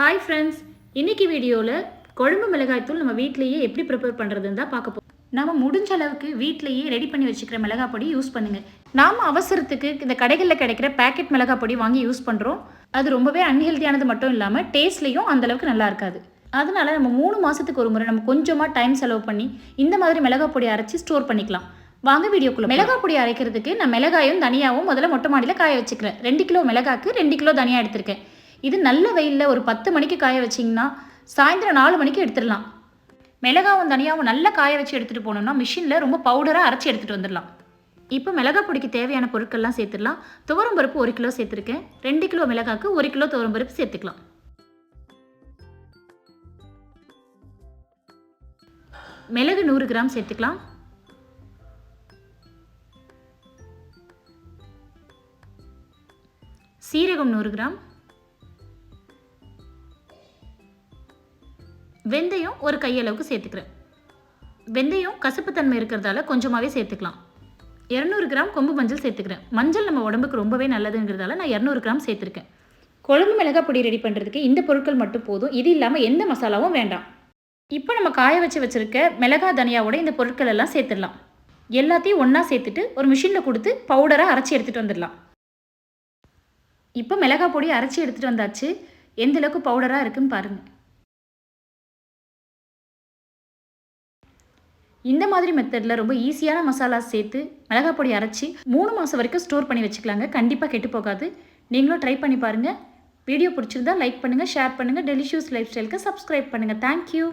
Hi friends இன்னைக்கு வீடியோவில் குழம்பு மிளகாய்த்தூள் நம்ம வீட்லேயே எப்படி ப்ரிப்பேர் பண்ணுறதுன்னு தான் பார்க்க போகிறோம் நம்ம முடிஞ்ச அளவுக்கு வீட்லேயே ரெடி பண்ணி வச்சுக்கிற மிளகாய் பொடி யூஸ் பண்ணுங்கள் நாம் அவசரத்துக்கு இந்த கடைகளில் கிடைக்கிற பேக்கெட் மிளகாய் பொடி வாங்கி யூஸ் பண்ணுறோம் அது ரொம்பவே அன்ஹெல்தியானது மட்டும் இல்லாமல் டேஸ்ட்லேயும் அந்தளவுக்கு நல்லா இருக்காது. அதனால நம்ம மூணு மாதத்துக்கு ஒரு முறை நம்ம கொஞ்சமாக டைம் செலவு பண்ணி இந்த மாதிரி மிளகாய் பொடி அரைச்சி ஸ்டோர் பண்ணிக்கலாம். வாங்க வீடியோக்குள்ள மிளகாய் பொடி அரைக்கிறதுக்கு நான் மிளகாயும் தனியாவும் முதல்ல மொட்டை மாடியில் காய வச்சுக்கிறேன். ரெண்டு கிலோ மிளகாக்கு ரெண்டு கிலோ தனியாக எடுத்திருக்கேன். இது நல்ல வெயிலில் ஒரு பத்து மணிக்கு காய வச்சிங்கன்னா சாயந்தரம் நாலு மணிக்கு எடுத்துடலாம். மிளகாவும் தனியாகவும் நல்லா காய வச்சு எடுத்துகிட்டு போனோம்னா மிஷினில் ரொம்ப பவுடராக அரைச்சி எடுத்துகிட்டு வந்துடலாம். இப்போ மிளகா பொடிக்கு தேவையான பொருட்கள்லாம் சேர்த்துடலாம். துவரம் பருப்பு ஒரு கிலோ சேர்த்துருக்கேன். ரெண்டு கிலோ மிளகாக்கு ஒரு கிலோ துவரம் பருப்பு சேர்த்துக்கலாம். மிளகு நூறு கிராம் சேர்த்துக்கலாம். சீரகம் நூறு கிராம். வெந்தயம் ஒரு கையளவுக்கு சேர்த்துக்கிறேன். வெந்தயம் கசப்புத்தன்மை இருக்கிறதால கொஞ்சமாகவே சேர்த்துக்கலாம். இரநூறு கிராம் கொம்பு மஞ்சள் சேர்த்துக்கிறேன். மஞ்சள் நம்ம உடம்புக்கு ரொம்பவே நல்லதுங்கிறதால நான் இரநூறு கிராம் சேர்த்துருக்கேன். குழம்பு மிளகாய் பொடி ரெடி பண்ணுறதுக்கு இந்த பொருட்கள் மட்டும் போதும். இது இல்லாமல் எந்த மசாலாவும் வேண்டாம். இப்போ நம்ம காய வச்சு வச்சுருக்க மிளகா தனியாவோட இந்த பொருட்கள் எல்லாம் சேர்த்துடலாம். எல்லாத்தையும் ஒன்றா சேர்த்துட்டு ஒரு மிஷினில் கொடுத்து பவுடராக அரைச்சி எடுத்துகிட்டு வந்துடலாம். இப்போ மிளகா பொடி அரைச்சி எடுத்துகிட்டு வந்தாச்சு. எந்த அளவுக்கு பவுடராக இருக்குன்னு பாருங்கள் இந்த மாதிரி மெத்தடில் ரொம்ப ஈஸியான மசாலா சேர்த்து மிளகாய் பொடி அரைச்சி மூணு மாதம் வரைக்கும் ஸ்டோர் பண்ணி வச்சுக்கலாங்க. கண்டிப்பாக கெட்டு போகாது. நீங்களும் ட்ரை பண்ணி பாருங்கள் வீடியோ பிடிச்சிருந்தா லைக் பண்ணுங்கள் ஷேர் பண்ணுங்கள் டெலிஷியஸ் லைஃப் ஸ்டைலுக்கு சப்ஸ்கிரைப் பண்ணுங்கள் தேங்க்யூ